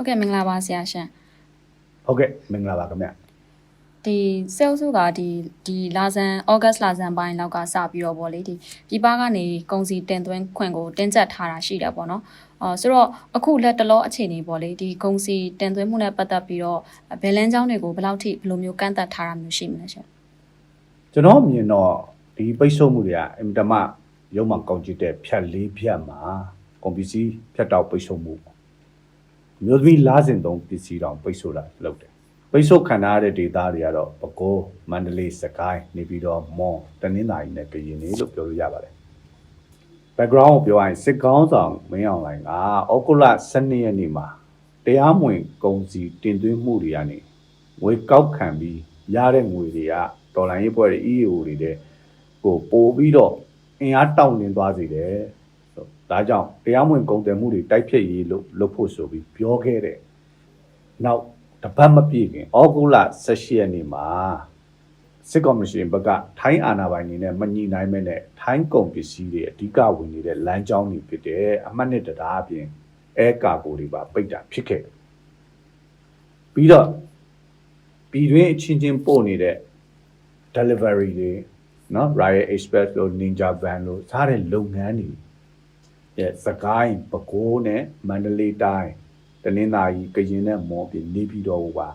ဟုတ်ကဲ့မင်္ဂလာပါဆရာရှင်ဟုတ်ကဲ့မင်္ဂလာပါခင်ဗျဒီဆဲလ်စုကဒီဒီလာဇန်ဩဂတ်လာဇန်ပိုင်းလောက်ကစပြီးတော့ဗောလေဒီပြည်ပကနေကုန်စည်တင်သွင်းခွင့်ကိုတင်းကျပ်ထားတာရှိတယ်ပေါ့နော်အော်ဆိုတော့အခုလက်တလောအခြေအနေပေါ့လေဒီကုန်စည်တင်သွင်းမှုနဲ့ပတ်သက်ပြီးတော့ဘယ်လန်းကြောင်းတွေကိုဘယ်လောက်ထိဘယ်လိုမျိုးကန့်သက်ထားတာမျိုးရှိမလဲရှင်ကျွန်တော်မြင်တော့ဒီပိတ်ဆို့မှုတွေကအင်မတမရုံမှကောင်းကြည့်တဲ့ဖြတ်လေးဖြတ်မှာကွန်ပျူတာဖြတ်တောက်ပိတ်ဆို့မှု မျိုးသမီးလားစင်သုံးပစ္စည်းတောင်ပိတ်ဆို့တာလုပ်တယ်ပိတ်ဆို့ခံထားရတဲ့ဒေသတွေကတော့ပဲခူးမန္တလေးစကိုင်းနေပြီးတော့မွန်တနင်္သာရီနဲ့ကရင်နေလို့ပြောလို့ရပါတယ် background ကိုပြောရရင်စစ်ကောင်းဆောင်မင်းအောင်လိုင်ကဩဂုတ်လ12ရက်နေ့မှာတရားမဝင်ကုန်စည်တင်သွင်းမှုတွေကနေငွေကောက်ခံပြီးရတဲ့ငွေတွေကဒေါ်လာရေးပွဲတွေ EAO တွေတဲ့ကိုပို့ပြီးတော့အင်အားတောင့်တင်းသွားစေတယ်ဆို ဒါကြောင့်တရားမဝင်ကုန်သွယ်မှုတွေတိုက်ဖျက်ရေးလို့လုပ်ဖို့ဆိုပြီးပြောခဲ့တယ်နောက်တပတ်မပြည့်ခင်ဩဂုတ်လ18ရက်နေ့မှာစစ်ကော်မရှင်ဘက်ကထိုင်းအာဏာပိုင်တွေနဲ့မညီနိုင်မဲ့နဲ့ထိုင်းကုန်ပစ္စည်းတွေအဓိကဝင်နေတဲ့လမ်းကြောင်းတွေဖြစ်တယ်အမှတ်နှစ်တရားအပြင်အဲကာကိုတွေပါပိတ်တာဖြစ်ခဲ့တယ်ပြီးတော့ပြည်တွင်းအချင်းချင်းပို့နေတဲ့ delivery တွေနော် Riot Express လို့ Ninja Van လို့စားတဲ့လုပ်ငန်းတွေ ရဲ့စကိုင်းပဲခူးနဲ့မန္တလေးတိုင်းတနင်္သာရီကရင်နဲ့မော်ပြည်နေပြည်တော်ဟိုပါ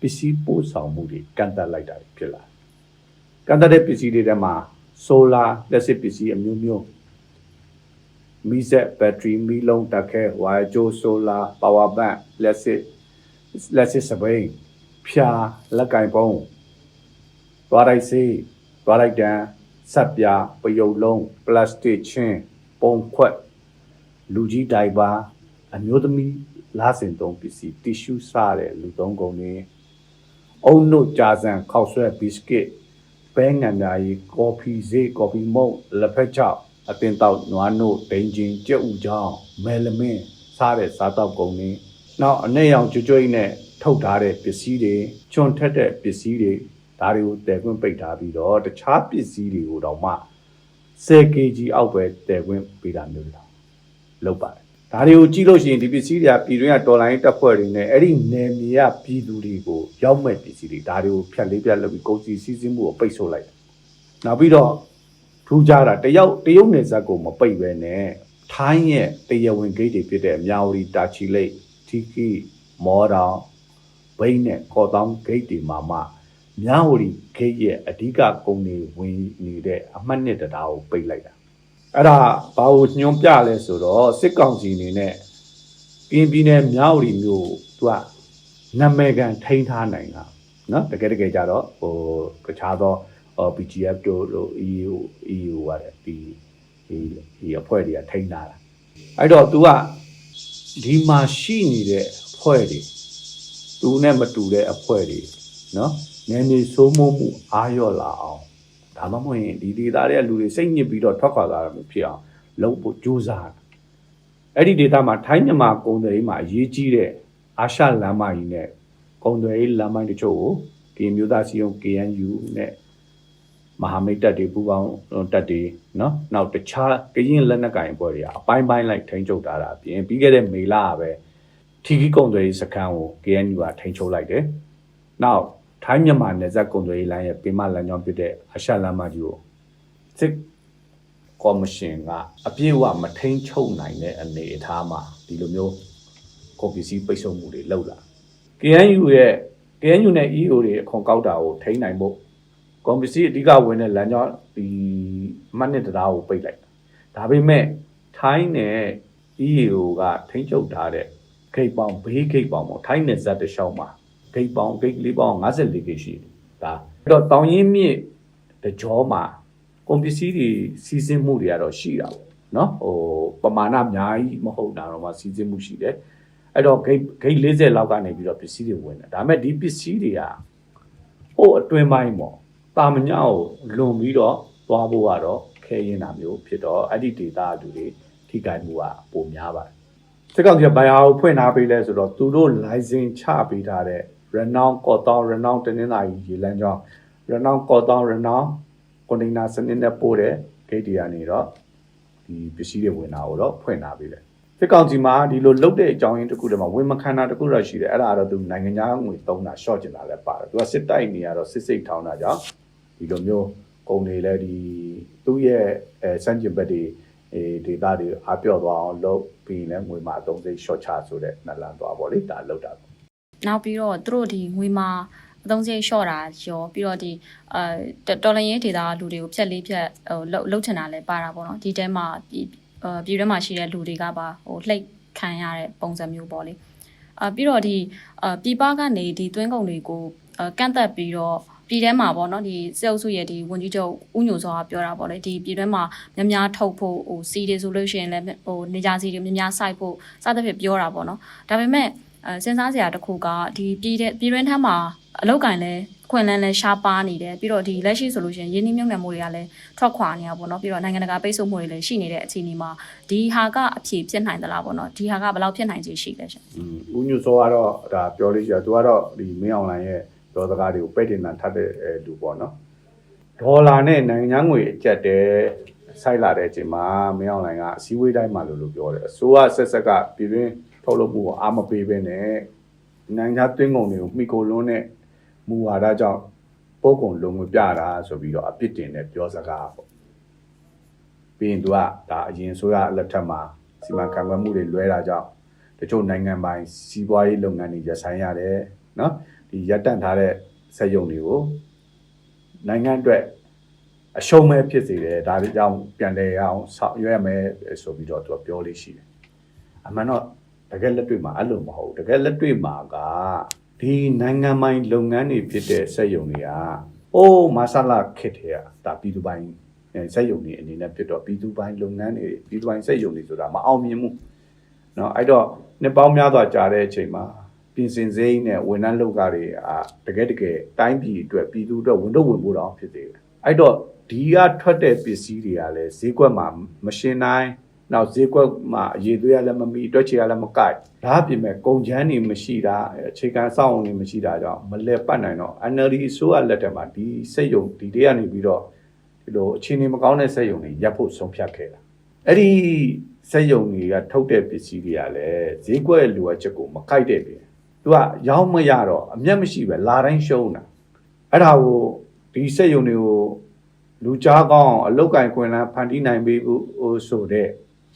ပစ္စည်းပို့ဆောင်မှုတွေကန့်သက်လိုက်တာဖြစ်လာတယ်ကန်တတဲ့ပစ္စည်းတွေထဲမှာဆိုလာလက်စစ်ပစ္စည်းအမျိုးမျိုးမီးစက်ဘက်ထရီမီးလုံးတက်ခဲဝါဂျိုဆိုလာပါဝါဘန့်လက်စစ်လက်စစ်စပိန်ဖြာလက်ကင်ပုံးသွားလိုက်စေးသွားလိုက်တန်းဆက်ပြားပယုတ်လုံးပလတ်စတစ်ချင်းပုံခွက် လူကြီးတိုင်ပါအမျိုးသမီးလားစင်သုံးပစ္စည်းတီရှူးစားတဲ့လူသုံးကုန်တွေအုံနုကြာစံခောက်ဆွဲဘီစကစ်ပဲငံနာရီကော်ဖီဈေးကော်ဖီမုန့်လက်ဖက်ချောက်အတင်တောက်နွားနို့ဒိန်ချင်းကြက်ဥချောင်းမဲလမင်းစားတဲ့စားတောက်ကုန်တွေနောက်အနေရောင်ကြွကြွိနဲ့ထုတ်ထားတဲ့ပစ္စည်းတွေချွန်ထက်တဲ့ပစ္စည်းတွေဒါတွေကိုတည်ခွင့်ပိတ်ထားပြီးတော့တခြားပစ္စည်းတွေကိုတော့မှ 10kg အောက်ပဲတည်ခွင့်ပေးတာမျိုးတွေ လုပ်ပါတယ်ဒါတွေကိုကြည့်လို့ရှိရင်ဒီပစ္စည်းတွေကပြည်တွင်းကတော်လိုင်းတက်ဖွဲ့တွေနဲ့အဲ့ဒီနယ်မြေကပြည်သူတွေကိုရောက်မဲ့ပစ္စည်းတွေဒါတွေကိုဖြတ်လေးဖြတ်လုပ်ပြီးကုန်စည်စီးဆင်းမှုကိုပိတ်ဆို့လိုက်တယ်။နောက်ပြီးတော့ထူးခြားတာတယောက်တရုတ်နယ်စပ်ကိုမပိတ်ပဲနဲ့ထိုင်းရဲ့တရားဝင်ဂိတ်တွေဖြစ်တဲ့အများဝတီတာချီလိတ်ထီကီမော်တောင်ဘိန်းနဲ့ကော်တောင်းဂိတ်တွေမှာမှများဝတီဂိတ်ရဲ့အဓိကကုန်တွေဝင်နေတဲ့အမှတ်နှစ်တရားကိုပိတ်လိုက်တာ အဲ့ဒါဘာကိုညွှန်ပြလဲဆိုတော့စစ်ကောင်စီအနေနဲ့ကင်းပြည်နယ်မြောက်ရီမျိုးသူကနာမည်ကန်ထိန်းထားနိုင်တာနော်တကယ်တကယ်ကြတော့ဟိုတခြားသောဟို BGF တို့လို့ EU EU ရတယ်ဒီဒီဒီအဖွဲ့တွေကထိန်းထားတာအဲ့တော့ तू ကဒီမှာရှိနေတဲ့အဖွဲ့တွေသူနဲ့မတူတဲ့အဖွဲ့တွေနော်နည်းနည်းစိုးမိုးမှုအားရော့လာအောင် ဒါမှမဟုတ်ရင်ဒီဒေသတွေကလူတွေစိတ်ညစ်ပြီးတော့ထွက်ခွာသွားတာမျိုးဖြစ်အောင်လုပ်ဖို့ကြိုးစားတာအဲ့ဒီဒေသမှာထိုင်းမြန်မာကုန်သွယ်ရေးမှာအရေးကြီးတဲ့အာရှလမ်းမကြီးနဲ့ကုန်သွယ်ရေးလမ်းမကြီးတချို့ကိုဒီမျိုးသားစီယုံ KNU နဲ့မဟာမိတ်တပ်တွေပူးပေါင်းတပ်တွေနော်နောက်တခြားကရင်လက်နက်ကင်အဖွဲ့တွေအပိုင်းပိုင်းလိုက်ထိန်းချုပ်တာတာအပြင်ပြီးခဲ့တဲ့မေလကပဲထီကီကုံတွေစခန်းကို KNU ကထိန်းချုပ်လိုက်တယ်။နောက် ထိုင်းမြန်မာနယ်စပ်ကုန်သွယ်ရေးလိုင်းရဲ့ပင်မလမ်းကြောင်းဖြစ်တဲ့အရှလမ်းမကြီးကိုစစ်ကော်မရှင်ကအပြည့်အဝမထိန်းချုပ်နိုင်တဲ့အနေအထားမှာဒီလိုမျိုးကုန်ပစ္စည်းပိတ်ဆို့မှုတွေလုပ်လာ KNU ရဲ့ KNU နဲ့ EO တွေအခွန်ကောက်တာကိုထိန်းနိုင်ဖို့ကုန်ပစ္စည်းအဓိကဝင်တဲ့လမ်းကြောင်းဒီအမှတ်နှစ်တရားကိုပိတ်လိုက်တာဒါပေမဲ့ထိုင်းနဲ့ EO ကထိန်းချုပ်ထားတဲ့ဂိတ်ပေါင်းဘေးဂိတ်ပေါင်းပေါ့ထိုင်းနယ်စပ်တစ်လျှောက်မှာ ဂိတ်ပေါင်းဂိတ်လေးပေါင်း54ဂိတ်ရှိတယ်ဒါအဲ့တော့တောင်ရင်မြစ်တကြောမှာကုန်ပစ္စည်းတွေစီးဆင်းမှုတွေကတော့ရှိတာပေါ့နော်ဟိုပမာဏအများကြီးမဟုတ်တာတော့မှစီးဆင်းမှုရှိတယ်အဲ့တော့ဂိတ်ဂိတ်40လောက်ကနေပြီးတော့ပစ္စည်းတွေဝင်တယ်ဒါပေမဲ့ဒီပစ္စည်းတွေကဟိုအတွင်းပိုင်းပေါ့တာမညကိုလွန်ပြီးတော့သွားဖို့ကတော့ခဲရင်တာမျိုးဖြစ်တော့အဲ့ဒီဒေတာလူတွေထိကြိုက်မှုကပိုများပါတယ်စစ်ကောင်စီကဘိုင်ဟာကိုဖွင့်ထားပေးလဲဆိုတော့သူတို့ license ချပေးထားတဲ့ Renown ကော့တောင်း Renown တနင်္လာရီရေလမ်းကြောင်း Renown ကော့တောင်း Renown ကွန်တိန်နာစနစ်နဲ့ပို့တဲ့ဂိတ်တွေကနေတော့ဒီပစ္စည်းတွေဝင်တာကိုတော့ဖွင့်ထားပေးတယ်စစ်ကောင်စီမှာဒီလိုလုတ်တဲ့အကြောင်းရင်းတစ်ခုတည်းမှာဝင်မခန္ဓာတစ်ခုတော့ရှိတယ်အဲ့ဒါကတော့သူနိုင်ငံခြားငွေသုံးတာ short ကျင်တာလည်းပါတယ်သူကစစ်တိုက်နေရတော့စစ်စိတ်ထောင်းတာကြောင့်ဒီလိုမျိုးကုန်တွေလည်းဒီသူ့ရဲ့အဲစံကျင်ဘက်တွေအဲဒေတာတွေအားပြော့သွားအောင်လုပ်ပြီးလည်းငွေမှာအသုံးစိတ် short ချဆိုတဲ့နလန်သွားပေါ့လေဒါလုတ်တာပေါ့ နောက်ပြီးတော့သူတို့ဒီငွေမှာအသုံးစရိတ်လျှော့တာရောပြီးတော့ဒီအဲတော်လန်ရေးဒေတာလူတွေကိုဖြက်လေးဖြက်ဟိုလှုပ်လှုပ်ချင်တာလည်းပါတာပေါ့နော်ဒီတဲမှာဒီအဲပြည်ထဲမှာရှိတဲ့လူတွေကပါဟိုလှိတ်ခံရတဲ့ပုံစံမျိုးပေါ့လေအာပြီးတော့ဒီအပြည်ပကနေဒီသွင်းကုန်တွေကိုအဲကန့်သက်ပြီးတော့ပြည်ထဲမှာပေါ့နော်ဒီစေအုပ်စုရဲ့ဒီဝန်ကြီးချုပ်ဦးညိုစောကပြောတာပေါ့လေဒီပြည်ထဲမှာများများထုတ်ဖို့ဟိုစီတွေဆိုလို့ရှိရင်လည်းဟိုနေကြစီတွေများများစိုက်ဖို့စသဖြင့်ပြောတာပေါ့နော်ဒါပေမဲ့ အဲစဉ်းစားစရာတစ်ခုကဒီပြည်တဲ့ပြည်တွင်းထမ်းမှာအလောက်ကင်လဲခွင်လန်းလဲရှားပါနေတယ်ပြီးတော့ဒီလက်ရှိဆိုလို့ရှိရင်ရင်းနှီးမြှုပ်နှံမှုတွေကလည်းထွက်ခွာနေတာပေါ့နော်ပြီးတော့နိုင်ငံတကာပိတ်ဆို့မှုတွေလည်းရှိနေတဲ့အခြေအနေမှာဒီဟာကအဖြေဖြစ်နိုင်သလားပေါ့နော်ဒီဟာကဘယ်လောက်ဖြစ်နိုင်ခြေရှိလဲရှင်อืมဦးညွတ်စောကတော့ဒါပြောလို့ရှိရသူကတော့ဒီမင်းအွန်လိုင်းရဲ့ပြောစကားတွေကိုပဲ့တင်တာထပ်တဲ့အဲလူပေါ့နော်ဒေါ်လာနဲ့နိုင်ငံငွေအကျက်တဲစိုက်လာတဲ့အချိန်မှာမင်းအွန်လိုင်းကအစည်းအဝေးတိုင်းမှာလို့လို့ပြောတယ်အစိုးရဆက်ဆက်ကပြည်တွင်း ထုတ်လုပ်မှုကိုအားမပေးဘဲနဲ့နိုင်ငံသွင်းကုန်တွေကိုမိကိုလုံးနဲ့မူဝါဒကြောင့်ပို့ကုန်လုံငွေပြတာဆိုပြီးတော့အပြစ်တင်တဲ့ပြောစကားပေါ့ပြီးရင်သူကဒါအရင်ဆိုရအလက်ထက်မှာစီမံခန့်ခွဲမှုတွေလွဲတာကြောင့်တချို့နိုင်ငံပိုင်စီးပွားရေးလုပ်ငန်းတွေရပ်ဆိုင်းရတယ်နော်ဒီရပ်တန့်ထားတဲ့စက်ရုံတွေကိုနိုင်ငံအတွက်အရှုံးမဲ့ဖြစ်စေတယ်ဒါကြောင့်ပြန်လဲရအောင်ဆောင်ရွက်ရမယ်ဆိုပြီးတော့သူကပြောလေးရှိတယ်အမှန်တော့ တကယ်လက်တွေ့မှာအဲ့လိုမဟုတ်ဘူးတကယ်လက်တွေ့မှာကဒီနိုင်ငံပိုင်လုပ်ငန်းတွေဖြစ်တဲ့စက်ရုံတွေကအိုးမာဆလာခစ်တဲ့ကဒါပြည်သူပိုင် အဲစက်ရုံတွေအနေနဲ့ဖြစ်တော့ပြည်သူပိုင်းလုပ်ငန်းတွေပြည်သူပိုင်းစက်ရုံတွေဆိုတာမအောင်မြင်ဘူးเนาะအဲ့တော့နှစ်ပေါင်းများစွာကြာတဲ့အချိန်မှာပြင်ဆင်စိမ့်နဲ့ဝန်ထမ်းလုပ်ကားတွေအာတကယ်တကယ်တိုင်းပြည်အတွက်ပြည်သူအတွက်ဝန်တော့ဝင်ဖို့တော့ဖြစ်သေးတယ်အဲ့တော့ဒီကထွက်တဲ့ပစ္စည်းတွေကလည်းဈေးကွက်မှာမရှင်နိုင် နောက်ဈေးကွက်မှာအရေးသွေးရလည်းမမီအတွက်ချေရလည်းမကိုက်ဒါအပြင်မဲ့ကုန်ချမ်းတွေမရှိတာအခြေခံစောင့်တွေမရှိတာကြောင့်မလဲပတ်နိုင်တော့ NLD ဆိုရလက်ထက်မှာဒီစက်ရုံဒီတွေကနေပြီးတော့ဒီလိုအခြေအနေမကောင်းတဲ့စက်ရုံတွေရပ်ဖို့ဆုံးဖြတ်ခဲ့တာအဲ့ဒီစက်ရုံတွေကထုတ်တဲ့ပစ္စည်းတွေကလည်းဈေးကွက်လိုအပ်ချက်ကိုမကိုက်တဲ့ပြင်သူကရောင်းမရတော့အမျက်မရှိပဲလာတိုင်းရှုံးတာအဲ့ဒါကိုဒီစက်ရုံတွေကိုလူကြားကောင်းအောင်အလုတ်ကင်ခွင်လန်းဖန်တီးနိုင်ပြီးဟိုဆိုတဲ့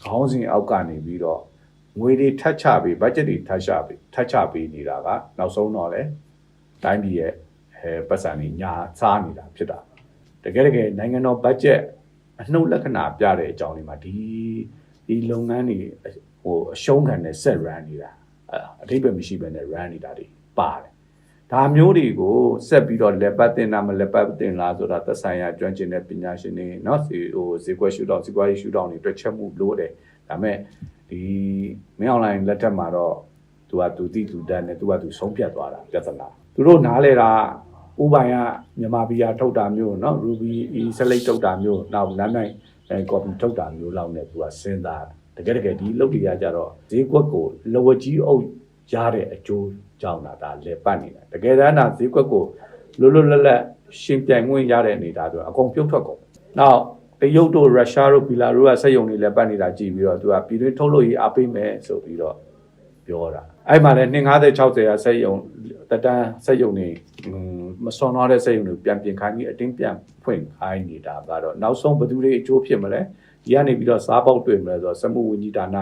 ခေါင်းစဉ်အောက်ကနေပြီးတော့ငွေတွေထပ်ချပြီးဘတ်ဂျက်တွေထပ်ချပြီးထပ်ချပြီးနေတာကနောက်ဆုံးတော့လေတိုင်းပြည်ရဲ့အဲပတ်စံတွေညာစားနေတာဖြစ်တာတကယ်တကယ်နိုင်ငံတော်ဘတ်ဂျက်အနှုတ်လက္ခဏာပြတဲ့အကြောင်းလေးမှာဒီဒီလုပ်ငန်းတွေဟိုအရှုံးခံတဲ့ဆက် run နေတာအဲအထိပ္ပယ်မရှိဘဲနဲ့ run နေတာတွေပါတယ် ဒါမျိုးတွေကိုဆက်ပြီးတော့လက်ပတ်တင်တာမလက်ပတ်တင်လားဆိုတာသက်ဆိုင်ရာကျွမ်းကျင်တဲ့ပညာရှင်တွေเนาะစီဟိုဇေကွက်ရှူတောင်ဇေကွက်ရှူတောင်တွေတွက်ချက်မှုလို့တယ်ဒါပေမဲ့ဒီမင်းအွန်လိုင်းလက်ထက်မှာတော့သူကသူတိသူတန်းနဲ့သူကသူဆုံးဖြတ်သွားတာပြဿနာသူတို့နားလဲတာ ဥပိုင်ကမြန်မာပြည်ကထုတ်တာမျိုးเนาะ Ruby E Select ထုတ်တာမျိုးနောက်လမ်းနိုင်အဲ copy ထုတ်တာမျိုးလောက်နဲ့သူကစဉ်းစားတကယ်တကယ်ဒီလုပ်တွေကကြတော့ဈေးကွက်ကိုလဝကြီးအုပ်ရတဲ့အကျိုး ကြောင့်လာဒါလေပတ်နေတာတကယ်တမ်းကဈေးကွက်ကိုလွတ်လွတ်လပ်လပ်ရှင်ပြိုင်ခွင့်ရတဲ့အနေအထားဆိုအကုန်ပြုတ်ထွက်ကုန်နောက်တရုတ်တို့ရုရှားတို့ဘီလာရုစ်ကစက်ရုံတွေလည်းပတ်နေတာကြည်ပြီးတော့သူကပြည်တွင်းထုတ်လို့ရေးအားပေးမယ်ဆိုပြီးတော့ပြောတာအဲ့မှာလည်း250 60ရာစက်ယုံတတန်းစက်ယုံနေမစွန်တော့တဲ့စက်ယုံတွေပြန်ပြင်ခိုင်းပြီးအတင်းပြန်ဖွင့်ခိုင်းနေတာကတော့နောက်ဆုံးဘယ်သူတွေအကျိုးဖြစ်မလဲဒီကနေပြီးတော့စားပေါက်တွေ့မလဲဆိုတော့စမှုဝင်ကြီးဌာန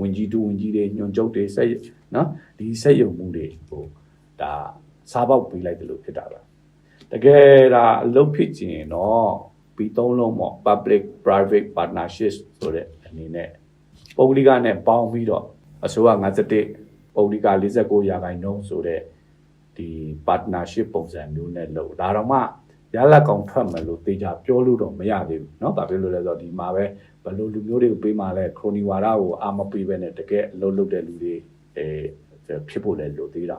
ဝင်ကြီးတူဝင်ကြီးတွေညွန်ကျုပ်တွေစက်နော်ဒီစက်ယုံမှုတွေဟိုဒါစားပေါက်ပေးလိုက်တယ်လို့ဖြစ်တာပါတကယ်ဒါအလုပ်ဖြစ်ချင်တော့ပြီးသုံးလုံးပေါ့ public private partnerships ဆိုတဲ့အနေနဲ့ပုဂ္ဂလိကနဲ့ပေါင်းပြီးတော့အစိုးရ51ပုံဒီက49ရာခိုင်နှုန်းဆိုတဲ့ဒီ partnership ပုံစံမျိုးနဲ့လုပ်ဒါတော့မှ ရလက်ကောင်ထွက်မယ်လို့တေချာပြောလို့တော့မရသေးဘူးเนาะဘာဖြစ်လို့လဲဆိုတော့ဒီမှာပဲဘယ်လိုလူမျိုးတွေကိုပေးမှလဲခရိုနီဝါဒကိုအာမပေးပဲနဲ့တကယ်အလုပ်လုပ်တဲ့လူတွေအဲဖြစ်ဖို့လည်းလိုသေးတာ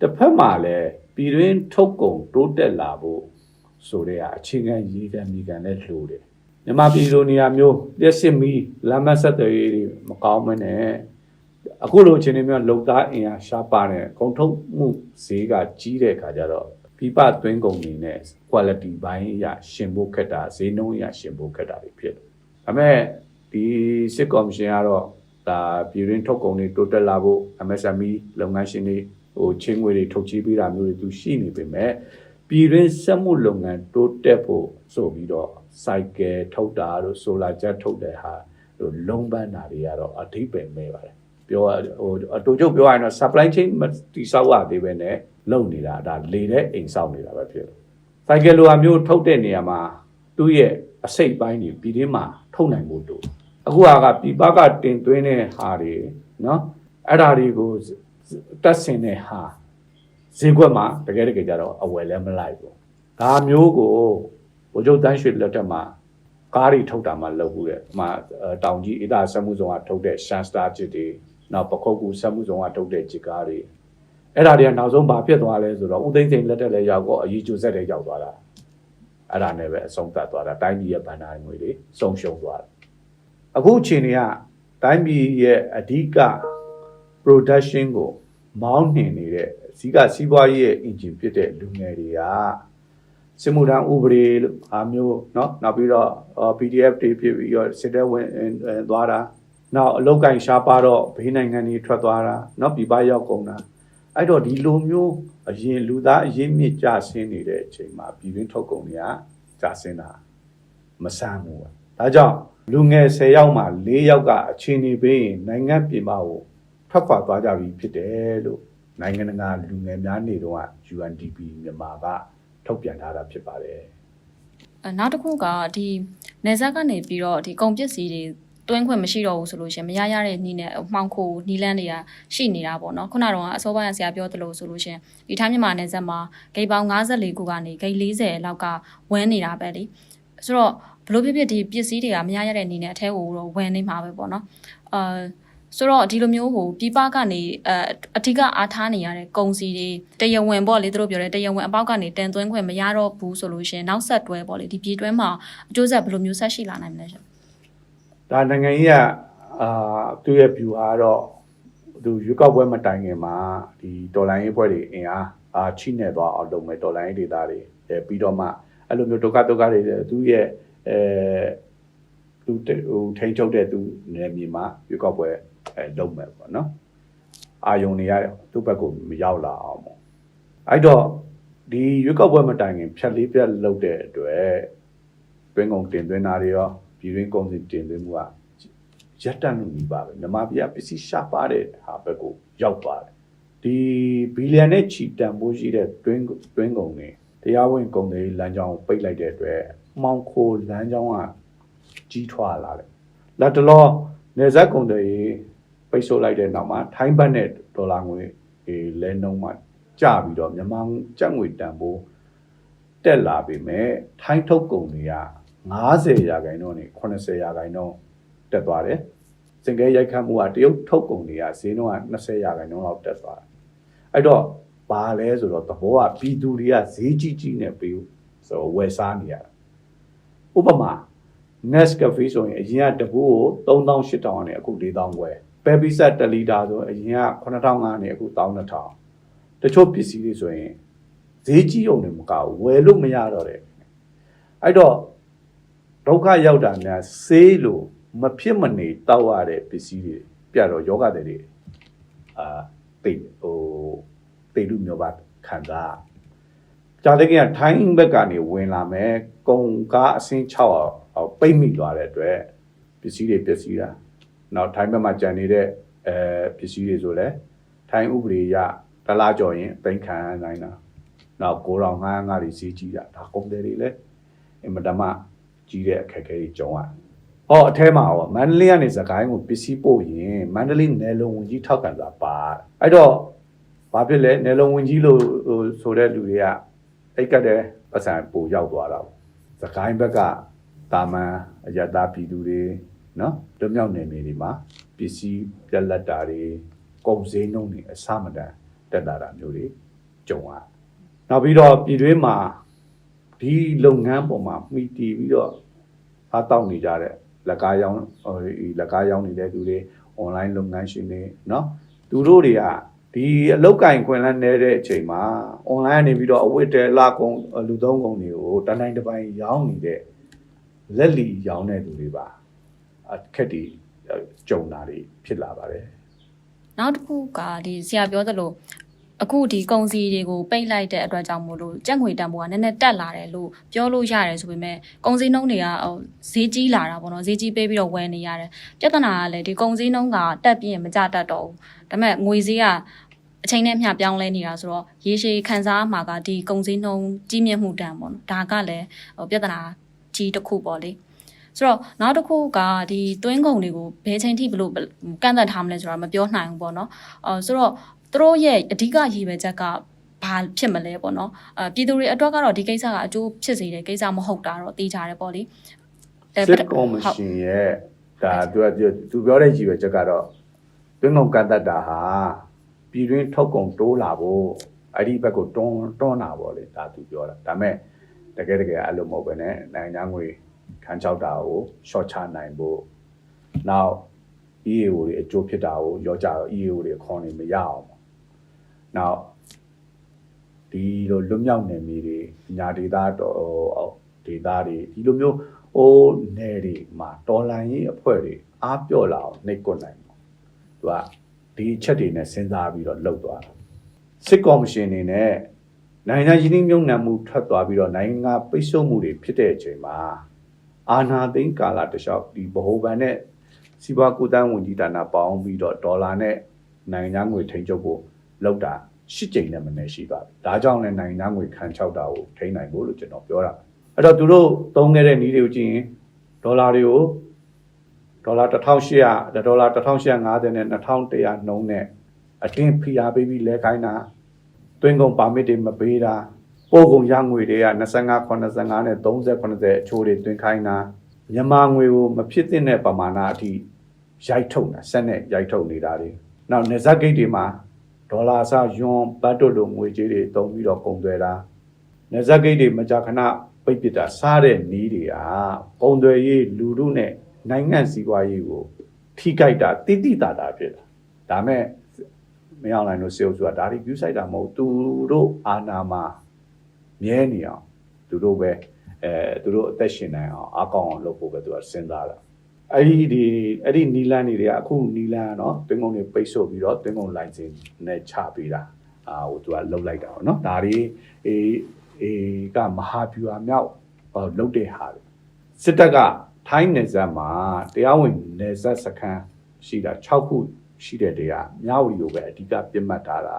တစ်ဖက်မှာလည်းပြည်တွင်းထုတ်ကုန်တိုးတက်လာဖို့ဆိုတဲ့အခြေခံရည်ခံမိခံလည်းလိုတယ်မြန်မာပြည်လိုနေရာမျိုးလက်စစ်မီလမ်းမဆက်သွယ်ရေးတွေမကောင်းမနဲ့ အခုလိုအချိန်တွေမျိုးလုံသားအင်အားရှားပါတဲ့ကုန်ထုတ်မှုဈေးကကြီးတဲ့အခါကျတော့ ပြပသွင်းကုန်တွေနဲ့ quality ဘိုင်းအရရှင်ဖို့ခက်တာဈေးနှုန်းအရရှင်ဖို့ခက်တာတွေဖြစ်တယ်။ဒါပေမဲ့ဒီစစ်ကော်မရှင်ကတော့ဒါပြည်ရင်းထုတ်ကုန်တွေတိုးတက်လာဖို့ MSME လုပ်ငန်းရှင်တွေဟိုချင်းငွေတွေထုတ်ချေးပေးတာမျိုးတွေသူရှိနေပေမဲ့ပြည်ရင်းစက်မှုလုပ်ငန်းတိုးတက်ဖို့ဆိုပြီးတော့ cycle ထုတ်တာတို့ solar jet ထုတ်တဲ့ဟာတို့လုံးပန်းတာတွေကတော့အဓိပ္ပာယ်မဲ့ပါတယ်ပြောရဟိုအတူချုပ်ပြောရရင်တော့ supply chain မတိဆောက်ရသေးပဲနဲ့ လုံနေတာဒါလေတဲ့အိမ်ဆောင်နေတာပဲဖြစ်တယ်။ဆိုင်ကယ်လိုအမျိုးထုတ်တဲ့နေရာမှာသူ့ရဲ့အစိတ်ပိုင်းတွေပြည်ထဲမှာထုတ်နိုင်ဖို့တို့အခုကပြပကတင်သွင်းတဲ့ဟာတွေနော်အဲ့ဓာတွေကိုတက်ဆင်တဲ့ဟာဈေးကွက်မှာတကယ်တကယ်ကြတော့အဝယ်လည်းမလိုက်ဘူး။ဒါမျိုးကိုဘုချုပ်တန်းရွှေလက်ထက်မှာကားတွေထုတ်တာမှလုပ်ဘူးတဲ့။ဟမှာတောင်ကြီးအေတာဆက်မှုဆောင်ကထုတ်တဲ့ရှန်စတာချစ်တွေနောက်ပခုတ်ကူဆက်မှုဆောင်ကထုတ်တဲ့ဂျစ်ကားတွေ အဲ့ဒါတွေကနောက်ဆုံးဘာဖြစ်သွားလဲဆိုတော့ဦးသိန်းစိန်လက်ထက်လည်းရောက်တော့အကြီးကျိုးဆက်တွေရောက်သွားတာအဲ့ဒါနဲ့ပဲအဆုံးသတ်သွားတာတိုင်းပြည်ရဲ့ဗန္ဒာငွေတွေဆုံးရှုံးသွားတယ်အခုအချိန်တွေကတိုင်းပြည်ရဲ့အဓိက production ကိုမောင်းနှင်နေတဲ့ဇီကစီးပွားရေးရဲ့ engine ဖြစ်တဲ့လူငယ်တွေကစစ်မှုထမ်းဥပဒေလို့အားမျိုးเนาะနောက်ပြီးတော့ PDF တွေဖြစ်ပြီးတော့စစ်တပ်ဝင်သွားတာနောက်အလောက်ကင်ရှားပါတော့ဘေးနိုင်ငံတွေထွက်သွားတာเนาะပြပရောက်ကုန်တာ အဲ့တော့ဒီလိုမျိုးအရင်လူသားအရင်မြင့်ကြဆင်းနေတဲ့အချိန်မှာပြည်တွင်းထုတ်ကုန်တွေကကြဆင်းတာမဆန်းဘူးဒါကြောင့်လူငယ်10ယောက်မှာ4ယောက်ကအခြေအနေပေးရင်နိုင်ငံပြင်ပကိုထွက်ခွာသွားကြပြီဖြစ်တယ်လို့နိုင်ငံတကာလူငယ်များနေတော့ UNDP မြန်မာကထုတ်ပြန်ထားတာဖြစ်ပါတယ်အဲနောက်တစ်ခုကဒီနေဆက်ကနေပြီးတော့ဒီကုန်ပစ္စည်းတွေ တွင်းခွင့်မရှိတော့ဘူးဆိုလို့ရှရင်မရရတဲ့နီးနဲ့မှောင်ခိုနီးလန်းတွေကရှိနေတာပေါ့နော်ခုနကတော့အစောပိုင်းကဆရာပြောသလိုဆိုလို့ရှရင်ဒီထိုင်းမြန်မာနယ်စပ်မှာဂိတ်ပေါင်း54ခုကနေဂိတ်40လောက်ကဝန်းနေတာပဲလေဆိုတော့ဘလို့ဖြစ်ဖြစ်ဒီပစ္စည်းတွေကမရရတဲ့နီးနဲ့အထဲကိုတော့ဝန်းနေမှာပဲပေါ့နော်အာဆိုတော့ဒီလိုမျိုးကိုပြည်ပကနေအအထူးကအားထားနေရတဲ့ကုန်စည်တွေတရားဝင်ပေါ့လေသူတို့ပြောတယ်တရားဝင်အပေါက်ကနေတန်သွင်းခွင့်မရတော့ဘူးဆိုလို့ရှရင်နောက်ဆက်တွဲပေါ့လေဒီပြည်တွင်းမှာအကျိုးဆက်ဘယ်လိုမျိုးဆက်ရှိလာနိုင်မလဲရှင် ဒါနိုင်ငံကြီးကအာသူ့ရဲ့ view အားတော့သူရွေးကောက်ပွဲမတိုင်ခင်မှာဒီတော်လိုင်းရေးပွဲတွေအင်အားအာချိနေသွားအောင်လုပ်မယ်တော်လိုင်းရေးဒေတာတွေအဲပြီးတော့မှအဲ့လိုမျိုးဒုက္ခဒုက္ခတွေသူ့ရဲ့အဲသူဟိုထိန်းချုပ်တဲ့သူနယ်မြေမှာရွေးကောက်ပွဲအဲလုပ်မယ်ပေါ့နော်အာယုံတွေရသူ့ဘက်ကိုမရောက်လာအောင်ပေါ့အဲ့တော့ဒီရွေးကောက်ပွဲမတိုင်ခင်ဖြတ်လေးပြတ်လုပ်တဲ့အတွက်တွင်းကုန်တင်သွင်းတာတွေရော ပြည်ရင်းကုန်စည်တင်သွင်းမှုကရက်တန့်လို့နေပါပဲမြန်မာပြည်ကပစ္စည်းရှားပါတဲ့ဟာဘက်ကိုရောက်ပါတယ်ဒီဘီလီယံနဲ့ချီတန်ဖိုးရှိတဲ့တွင်းတွင်းကုန်တွေတရားဝင်ကုန်တွေလမ်းကြောင်းကိုပိတ်လိုက်တဲ့အတွက်မှောင်ခိုလမ်းကြောင်းကကြီးထွားလာတယ်လက်တလောနေဆက်ကုန်တွေပိတ်ဆို့လိုက်တဲ့နောက်မှာထိုင်းဘတ်နဲ့ဒေါ်လာငွေအဲလဲနှုန်းမှကျပြီးတော့မြန်မာကျပ်ငွေတန်ဖိုးတက်လာပြီမဲ့ထိုင်းထုတ်ကုန်တွေက 50ရာခိုင်နှုန်းနဲ့80ရာခိုင်နှုန်းတက်သွားတယ်။စင်ကဲရိုက်ခတ်မှုကတရုတ်ထုတ်ကုန်တွေကဈေးနှုန်းက20ရာခိုင်နှုန်းလောက်တက်သွားတယ်။အဲ့တော့ဘာလဲဆိုတော့သဘောကပြည်သူတွေကဈေးကြီးကြီးနဲ့ပေးဆိုဝယ်စားနေရတာ။ဥပမာ Nescafe ဆိုရင်အရင်ကတပူကို3800နဲ့အခု4000ဝယ်။ Baby set 1လီတာဆိုအရင်က9500နဲ့အခု12000။တချို့ပစ္စည်းတွေဆိုရင်ဈေးကြီးုံနဲ့မကဘူးဝယ်လို့မရတော့တယ်။အဲ့တော့ ဒုက္ခရောက်တာများဆေးလို့မဖြစ်မနေတောက်ရတဲ့ပစ္စည်းတွေပြတော့ယောဂတဲ့တွေအာတိတ်ဟိုတိတ်လူမျိုးပါခံစားကြာတဲ့ကထိုင်းဘက်ကနေဝင်လာမယ်ကုန်ကားအစင်း6အောင်ပိတ်မိသွားတဲ့အတွက်ပစ္စည်းတွေပစ္စည်းတာနောက်ထိုင်းဘက်မှာကြံနေတဲ့အဲပစ္စည်းတွေဆိုလဲထိုင်းဥပဒေရတလားကြော်ရင်ပိတ်ခံနိုင်တာနောက်ကိုရောင်ငါးငါးတွေစီးကြည့်တာဒါကုန်တယ်တွေလဲအင်မတမ ကြီးတဲ့အခက်အခဲတွေကြုံရတယ်။ဟောအထဲမှာဟောမန္တလေးကနေစကိုင်းကိုပစ္စည်းပို့ရင်မန္တလေးနယ်လုံဝင်ကြီးထောက်ခံစာပါ။အဲ့တော့ဘာဖြစ်လဲနယ်လုံဝင်ကြီးလို့ဟိုဆိုတဲ့လူတွေကအိတ်ကတဲ့ပတ်စံပို့ရောက်သွားတာပေါ့။စကိုင်းဘက်ကတာမန်အယတ္တပြည်သူတွေနော်လွတ်မြောက်နယ်မြေတွေမှာပစ္စည်းပြက်လက်တာတွေကုန်စည်နှုန်းတွေအဆမတန်တက်လာတာမျိုးတွေကြုံရတယ်။နောက်ပြီးတော့ပြည်တွင်းမှာဒီလုပ်ငန်းပေါ်မှာမှီတည်ပြီးတော့ အားတောက်နေကြတဲ့လက်ကားရောင်းဟိုဒီလက်ကားရောင်းနေတဲ့သူတွေ online လုပ်ငန်းရှင်တွေเนาะသူတို့တွေကဒီအလောက်ကင်ခွင်လန်းနေတဲ့အချိန်မှာ online ကနေပြီးတော့အဝတ်တဲလာကုန်လူသုံးကုန်တွေကိုတနိုင်တစ်ပိုင်းရောင်းနေတဲ့လက်လီရောင်းတဲ့သူတွေပါအခက်တွေ ကြုံတာတွေဖြစ်လာပါတယ် နောက်တစ်ခုကဒီဆရာပြောသလို အခုဒီကုန်စည်တွေကိုပိတ်လိုက်တဲ့အတွက်ကြောင့်မို့လို့ကြက်ငွေတန်ဖိုးကနည်းနည်းတက်လာတယ်လို့ပြောလို့ရတယ်ဆိုပေမဲ့ကုန်စည်နှုန်းတွေကဟိုဈေးကြီးလာတာပေါ့နော်ဈေးကြီးပေးပြီးတော့ဝယ်နေရတယ်ပြဿနာကလည်းဒီကုန်စည်နှုန်းကတက်ပြီးရင်မကြတတ်တော့ဘူးဒါပေမဲ့ငွေဈေးကအချိန်နဲ့မျှပြောင်းလဲနေတာဆိုတော့ရေရှည်ခံစားမှာကဒီကုန်စည်နှုန်းကြီးမြင့်မှုတန်ပေါ့နော်ဒါကလည်းဟိုပြဿနာကြီးတစ်ခုပေါ့လေဆိုတော့နောက်တစ်ခုကဒီသွင်းကုန်တွေကိုဘယ်ချိန်ထိဘလို့ကန့်သက်ထားမလဲဆိုတာမပြောနိုင်ဘူးပေါ့နော်အော်ဆိုတော့ သူတို့ရဲ့အဓိကရည်ပဲချက်ကဘာဖြစ်မလဲပေါ့နော်အပြည်သူတွေအတွက်ကတော့ဒီကိစ္စကအကျိုးဖြစ်စေတဲ့ကိစ္စမဟုတ်တာတော့သိကြတယ်ပေါ့လေစစ်ကော်မရှင်ရဲ့ဒါသူကသူပြောတဲ့ကြီးပဲချက်ကတော့တွင်းကုန်ကန့်သက်တာဟာပြည်တွင်းထုတ်ကုန်တိုးလာဖို့အဲ့ဒီဘက်ကိုတွန်းတွန်းတာပေါ့လေဒါသူပြောတာဒါမဲ့တကယ်တကယ်အဲ့လိုမဟုတ်ဘဲနဲ့နိုင်ငံငွေခံချောက်တာကို short ချနိုင်ဖို့နောက် EAO တွေအကျိုးဖြစ်တာကိုရောကြတော့ EAO တွေခေါ်နေမရအောင်ပေါ့ နောက်ဒီလိုလွတ်မြောက်နေမီတွေညာဒေတာတော့ဒေတာတွေဒီလိုမျိုးအိုးနယ်တွေမှာတော်လန်ရေးအဖွဲ့တွေအားပြော့လာအောင်နှိပ်ကွပ်နိုင်ပေါ့သူကဒီအချက်တွေနဲ့စဉ်းစားပြီးတော့လှုပ်သွားတာစစ်ကော်မရှင်နေနဲ့နိုင်ငံရင်းနှီးမြှုပ်နှံမှုထွက်သွားပြီးတော့နိုင်ငံပိတ်ဆို့မှုတွေဖြစ်တဲ့အချိန်မှာအာဏာသိမ်းကာလတစ်လျှောက်ဒီဗဟိုဘဏ်နဲ့စီးပွားကူးသန်းဝန်ကြီးဌာနပေါင်းပြီးတော့ဒေါ်လာနဲ့နိုင်ငံငွေထိန်းချုပ်ဖို့ လုပ်တာရှစ်ကြိမ်နဲ့မနေရှိပါဘူးဒါကြောင့်လည်းနိုင်ငံငွေခံချောက်တာကိုထိန်းနိုင်ဖို့လို့ကျွန်တော်ပြောတာအဲ့တော့သူတို့သုံးခဲ့တဲ့နည်းတွေကိုကြည့်ရင်ဒေါ်လာတွေကိုဒေါ်လာ1800ဒေါ်လာ1850နဲ့2100နှုန်းနဲ့အတင်းဖိအားပေးပြီးလဲခိုင်းတာတွင်းကုန်ပါမစ်တွေမပေးတာပို့ကုန်ရငွေတွေက25 85နဲ့30 80အချိုးတွေတွင်းခိုင်းတာမြန်မာငွေကိုမဖြစ်သင့်တဲ့ပမာဏအထိရိုက်ထုတ်တာဆက်နဲ့ရိုက်ထုတ်နေတာတွေနောက်နေဇက်ဂိတ်တွေမှာ ဒေါ်လာအစားယွန်ဘတ်တို့လိုငွေကြေးတွေတုံးပြီးတော့ကုန်သွယ်တာနေဇက်ဂိတ်တွေမကြာခဏပိတ်ပစ်တာစားတဲ့နီးတွေကပုံသွယ်ရေးလူမှုနဲ့နိုင်ငံစည်းဝါးရေးကိုထိကြိုက်တာတိတိတာတာဖြစ်တာဒါမဲ့မရအောင်နိုင်လို့စေုပ်ဆိုတာဒါတွေ view site တာမဟုတ်သူတို့အာနာမှာမြဲနေအောင်သူတို့ပဲအဲသူတို့အသက်ရှင်နိုင်အောင်အကောင်းအောင်လုပ်ဖို့ပဲသူကစဉ်းစားတာ အဲ့ဒီဒီအဲ့ဒီနီလန်းတွေကအခုနီလန်းကနော်တွင်းကုန်တွေပိတ်ဆို့ပြီးတော့တွင်းကုန်လိုင်စင်နဲ့ချပေးတာအာဟိုသူကလှုပ်လိုက်တာပေါ့နော်ဒါတွေအေးအေကမဟာဗျူဟာမြောက်ဟောလုတ်တဲ့ဟာတွေစစ်တပ်ကထိုင်းနယ်စပ်မှာတရားဝင်နယ်စပ်စခန်းရှိတာ6ခုရှိတဲ့တေကမြဝတီကိုပဲအဓိကပြစ်မှတ်ထားတာ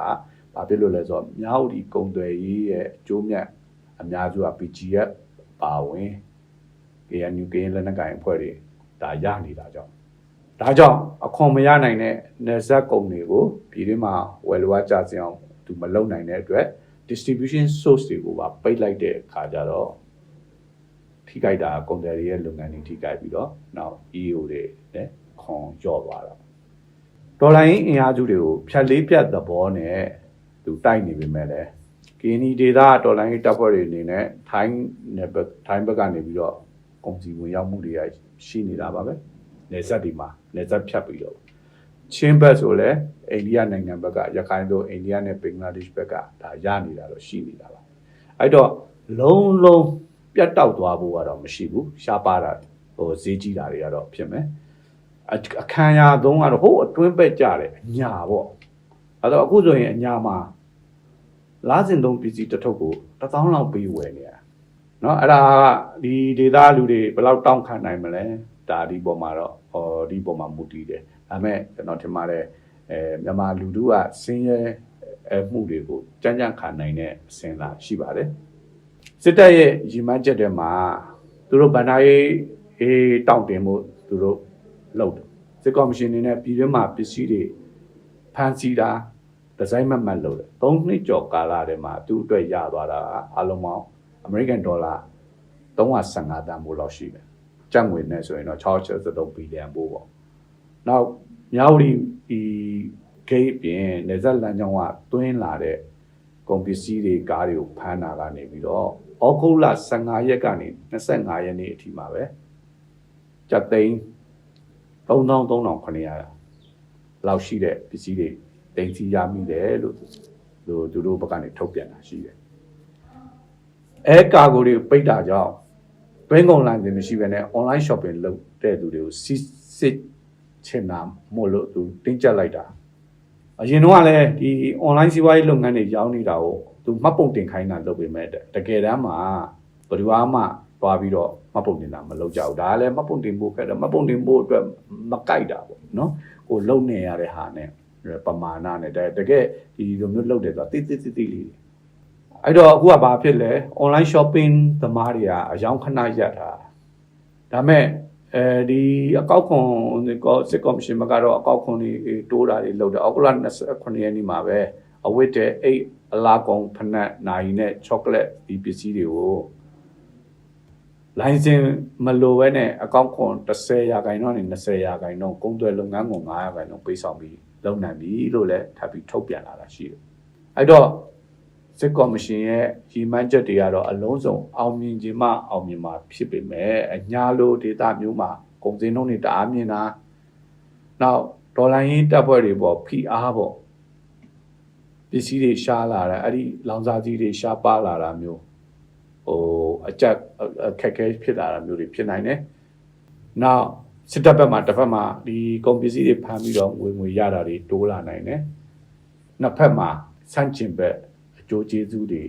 ဘာဖြစ်လို့လဲဆိုတော့မြဝတီကုံသွယ်ရေးရဲ့အကျိုးမြတ်အများစုက PGF ပါဝင် KNU ကရင်လက်နက်ကိုင်အဖွဲ့တွေ ဒါရနေတာကြောင့်ဒါကြောင့်အခွန်မရနိုင်တဲ့နယ်စပ်ကုံတွေကိုပြည်တွင်းမှာဝယ်လိုအားကျစအောင်သူမလုံနိုင်တဲ့အတွက် distribution source တွေကိုပါပိတ်လိုက်တဲ့အခါကျတော့ထိခိုက်တာကုန်တယ်တွေရဲ့လုပ်ငန်းတွေထိခိုက်ပြီးတော့နောက် EO တွေလည်းခွန်ကျော့သွားတာဒေါ်လာရင်းအင်အားစုတွေကိုဖြတ်လေးပြတ်သဘောနဲ့သူတိုက်နေပေမဲ့လည်းကင်းဒီဒေတာဒေါ်လာရင်းတပ်ဖွဲ့တွေအနေနဲ့ထိုင်းနယ်ဘက်ထိုင်းဘက်ကနေပြီးတော့ ကုန်စည်ဝင်ရောက်မှုတွေရှိနေတာပါပဲနေဆက်ဒီမှာနေဆက်ဖြတ်ပြီးတော့ချင်းဘက်ဆိုလည်းအိန္ဒိယနိုင်ငံဘက်ကရခိုင်တို့အိန္ဒိယနဲ့ဘင်္ဂလားဒေ့ရှ်ဘက်ကဒါရနေတာတော့ရှိနေတာပါအဲ့တော့လုံးလုံးပြတ်တောက်သွားဖို့ကတော့မရှိဘူးရှားပါတာဟိုဈေးကြီးတာတွေကတော့ဖြစ်မယ်အခမ်းအရာသုံးကတော့ဟိုအတွင်းဘက်ကြတယ်အညာပေါ့အဲ့တော့အခုဆိုရင်အညာမှာလားစင်သုံးပစ္စည်းတစ်ထုပ်ကိုတစ်သောင်းလောက်ပေးဝယ်နေရ နော်အဲ့ဒါဒီဒေသလူတွေဘယ်လောက်တောင်းခံနိုင်မလဲဒါဒီပေါ်မှာတော့ဟောဒီပေါ်မှာမူတည်တယ်ဒါပေမဲ့ကျွန်တော်ထင်ပါတယ်အဲမြန်မာလူထုကဆင်းရဲမှုတွေကိုကြမ်းကြမ်းခံနိုင်တဲ့အစဉ်အလာရှိပါတယ်စစ်တပ်ရဲ့ရည်မှန်းချက်တွေမှာသူတို့ဗန္ဒာရေးအေးတောင့်တင်မှုသူတို့လုပ်တယ်စစ်ကော်မရှင်နေနဲ့ပြည်တွင်းမှာပစ္စည်းတွေဖန်စီတာဒီဇိုင်းမမှတ်လုပ်တယ်၃နှစ်ကျော်ကာလထဲမှာသူ့အတွက်ရသွားတာအလုံးပေါင်း အမေရိကန်ဒေါ်လာ315တန်ဖိုးလောက်ရှိတယ်ကျပ်ငွေနဲ့ဆိုရင်တော့663ဘီလီယံပို့ပေါ့နောက်မြဝတီဒီဂိတ်ပြင်နေဇက်လန်ကြောင်းကတွင်းလာတဲ့ကုန်ပစ္စည်းတွေကားတွေကိုဖမ်းတာကနေပြီးတော့ဩဂုတ်လ15ရက်ကနေ25ရက်နေ့အထိမှာပဲကျပ်သိန်း3300လောက်ရှိတဲ့ပစ္စည်းတွေတင်စီရမိတယ်လို့သူသူတို့ဘက်ကနေထုတ်ပြန်တာရှိတယ် အဲကာကိုတွေပိတ်တာကြောင့်တွင်းကုန်လိုင်းတွေမရှိဘဲနဲ့ online shopping လုပ်တဲ့သူတွေကိုစစ်စစ်ချင်တာမို့လို့သူတင်းကျပ်လိုက်တာအရင်တော့ကလည်းဒီ online စီးပွားရေးလုပ်ငန်းတွေရောင်းနေတာကိုသူမှတ်ပုံတင်ခိုင်းတာလုပ်ပေမဲ့တကယ်တမ်းမှာဘယ်သူမှသွားပြီးတော့မှတ်ပုံတင်တာမလုပ်ကြဘူးဒါကလည်းမှတ်ပုံတင်ဖို့ခက်တယ်မှတ်ပုံတင်ဖို့အတွက်မကြိုက်တာပေါ့နော်ကိုလုံနေရတဲ့ဟာနဲ့ပမာဏနဲ့တကယ်ဒီလိုမျိုးလုပ်တယ်ဆိုတာတိတိတိတိလေး အဲ့တော့အခုကဘာဖြစ်လဲ online shopping သမားတွေကအယောင်ခဏရက်တာဒါမဲ့အဲဒီအကောက်ခွန်ကောစစ်ကော်မရှင်ဘက်ကတော့အကောက်ခွန်တွေတိုးတာတွေလုပ်တယ်အောက်ကလ29ရက်နေ့မှာပဲအဝတ်တဲ့အိတ်အလားကောင်ဖနက်နိုင်နဲ့ chocolate ဒီပစ္စည်းတွေကို license မလိုဘဲနဲ့အကောက်ခွန်30ရာခိုင်နှုန်းနဲ့20ရာခိုင်နှုန်းကုန်သွယ်လုပ်ငန်းကို9ရာခိုင်နှုန်းပေးဆောင်ပြီးလုပ်နိုင်ပြီလို့လည်းထပ်ပြီးထုတ်ပြန်လာတာရှိတယ်အဲ့တော့ စစ်ကော်မရှင်ရဲ့ရည်မှန်းချက်တွေကတော့အလုံးစုံအောင်မြင်ခြင်းမှအောင်မြင်မှာဖြစ်ပေမဲ့အညာလိုဒေတာမျိုးမှာကုန်စည်နှုန်းတွေတအားမြင်တာနောက်ဒေါ်လာရင်းတပ်ဖွဲ့တွေပေါ့ဖိအားပေါ့ပစ္စည်းတွေရှားလာတာအဲ့ဒီလောင်စာကြီးတွေရှားပါလာတာမျိုးဟိုအကြက်အခက်အခဲဖြစ်လာတာမျိုးတွေဖြစ်နိုင်တယ်နောက်စစ်တပ်ဘက်မှာတစ်ဖက်မှာဒီကုန်ပစ္စည်းတွေဖမ်းပြီးတော့ငွေငွေရတာတွေတိုးလာနိုင်တယ်နှစ်ဖက်မှာဆန့်ကျင်ဘက်အ ကျိုးကျေးဇူးတွေ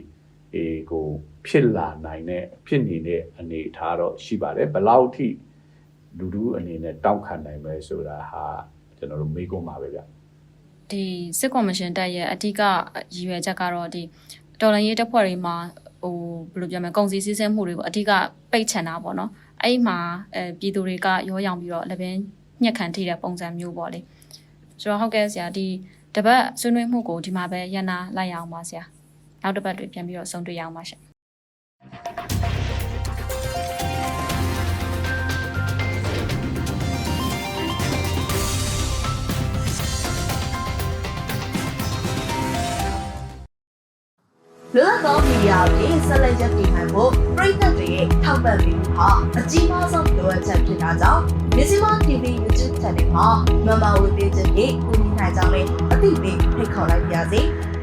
အေကိုဖြစ်လာနိုင်တဲ့ဖြစ်နေတဲ့အနေအထားတော့ရှိပါတယ်ဘယ်လောက်ထိလူလူအနေနဲ့တောင်းခံနိုင်မယ်ဆိုတာဟာကျွန်တော်တို့မေးခွန်းပါပဲဗျဒီစစ်ကော်မရှင်တက်ရဲ့အဓိကရည်ရွယ်ချက်ကတော့ဒီတော်လန်ရေးတပ်ဖွဲ့တွေမှာဟိုဘယ်လိုပြောမလဲကုန်စည်စည်းစိမ်မှုတွေကိုအဓိကပိတ်ချန်တာပေါ့နော်အဲ့ဒီမှာအဲပြည်သူတွေကရောရောင်ပြီးတော့လည်းပင်ညှက်ခံထိတဲ့ပုံစံမျိုးပေါ့လေဆိုတော့ဟုတ်ကဲ့ဆရာဒီတပတ်ဆွေးနွေးမှုကိုဒီမှာပဲရန်နာလိုက်ရအောင်ပါဆရာ နောက်တစ်ပတ်တွေပြန်ပြီးတော့ဆုံတွေ့ရအောင်ပါရှင်လွတ်လပ်သောမီဒီယာတွေဆက်လက်ရပ်တည်နိုင်ဖို့ပြည်သက်တွေရဲ့ထောက်ပံ့ပေးမှုဟာအကြီးမားဆုံးလိုအပ်ချက်ဖြစ်တာကြောင့် Mizima TV YouTube Channel မှာ Member ဝင်ပေးခြင်းဖြင့်ကူညီနိုင်ကြောင်းလည်းအသိပေးဖိတ်ခေါ်လိုက်ပါရစေ။